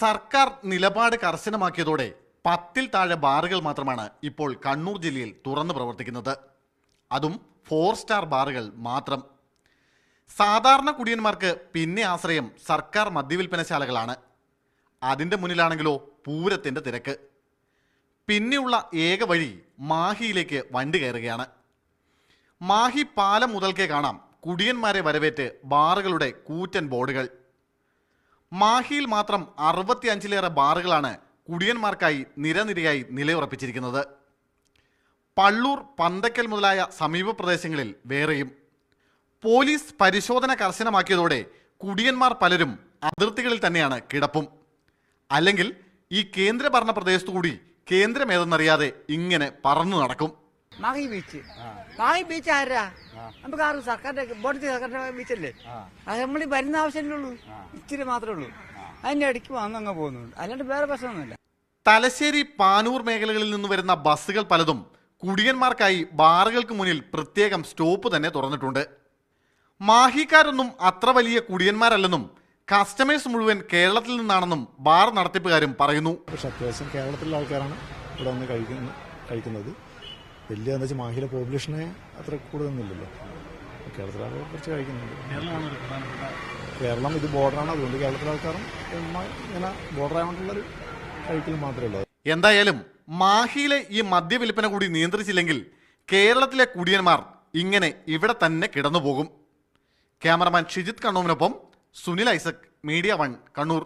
സർക്കാർ നിലപാട് കർശനമാക്കിയതോടെ പത്തിൽ താഴെ ബാറുകൾ മാത്രമാണ് ഇപ്പോൾ കണ്ണൂർ ജില്ലയിൽ തുറന്നു പ്രവർത്തിക്കുന്നത്. അതും ഫോർ സ്റ്റാർ ബാറുകൾ മാത്രം. സാധാരണ കുടിയന്മാർക്ക് പിന്നെ ആശ്രയം സർക്കാർ മദ്യവിൽപ്പനശാലകളാണ്. അതിന്റെ മുന്നിലാണെങ്കിലോ പൂരത്തിന്റെ തിരക്ക്. പിന്നെയുള്ള ഏക വഴി മാഹിയിലേക്ക് വണ്ടി കയറുകയാണ്. മാഹി പാലം മുതൽക്കേ കാണാം കുടിയന്മാരെ വരവേറ്റ് ബാറുകളുടെ കൂറ്റൻ ബോർഡുകൾ. മാഹിയിൽ മാത്രം അറുപത്തിയഞ്ചിലേറെ ബാറുകളാണ് കുടിയന്മാർക്കായി നിരനിരയായി നിലയുറപ്പിച്ചിരിക്കുന്നത്. പള്ളൂർ പന്തക്കൽ മുതലായ സമീപ പ്രദേശങ്ങളിൽ വേറെയും. പോലീസ് പരിശോധന കർശനമാക്കിയതോടെ കുടിയന്മാർ പലരും അതിർത്തികളിൽ തന്നെയാണ് കിടപ്പും. അല്ലെങ്കിൽ ഈ കേന്ദ്രഭരണ പ്രദേശത്തുകൂടി കേന്ദ്രമേതെന്നറിയാതെ ഇങ്ങനെ പറന്നു നടക്കും. മാഹി ബീച്ച് മാഹി ബീച്ച് ആരാ? നമുക്ക് ആറ് സർക്കാരിന്റെ ബോർഡ് സർക്കാരിന്റെ ബീച്ചല്ലേ അത് നമ്മൾ വരുന്ന ആവശ്യമല്ലേ ഉള്ളൂ? ഇച്ചിരി മാത്രമേ ഉള്ളൂ. അതിന്റെ ഇടയ്ക്ക് വന്നങ്ങ് പോകുന്നുണ്ട്. അല്ലാണ്ട് വേറെ പ്രശ്നമൊന്നുമില്ല. തലശ്ശേരി പാനൂർ മേഖലകളിൽ നിന്ന് വരുന്ന ബസ്സുകൾ പലതും കുടിയന്മാർക്കായി ബാറുകൾക്ക് മുന്നിൽ പ്രത്യേകം സ്റ്റോപ്പ് തന്നെ തുറന്നിട്ടുണ്ട്. മാഹിക്കാരൊന്നും അത്ര വലിയ കുടിയന്മാരല്ലെന്നും കസ്റ്റമേഴ്സ് മുഴുവൻ കേരളത്തിൽ നിന്നാണെന്നും ബാർ നടത്തിപ്പുകാരും പറയുന്നു. പക്ഷെ അത്യാവശ്യം കേരളത്തിലുള്ള ആൾക്കാരാണ് ഇവിടെ വന്ന് കഴിക്കുന്നത്. വലിയ എന്താ വെച്ചാൽ മാഹിയിലെ പോപ്പുലേഷനെ അത്ര കൂടുതലൊന്നുമില്ലല്ലോ. കേരളത്തിലെ കുറച്ച് കഴിക്കുന്നുണ്ട്. കേരളം ഇത് ബോർഡറാണ് അതുകൊണ്ട് കേരളത്തിലെ ആൾക്കാരും ഇങ്ങനെ ബോർഡർ ആയതുകൊണ്ടുള്ളൊരു കഴിക്കൽ മാത്രമേ ഉള്ളൂ. എന്തായാലും മാഹിയിലെ ഈ മദ്യവിൽപ്പന കൂടി നിയന്ത്രിച്ചില്ലെങ്കിൽ കേരളത്തിലെ കുടിയന്മാർ ഇങ്ങനെ ഇവിടെ തന്നെ കിടന്നുപോകും. ക്യാമറമാൻ ഷിജിത് കണ്ണൂവിനൊപ്പം സുനിൽ ഐസക് മീഡിയ വൺ കണ്ണൂർ.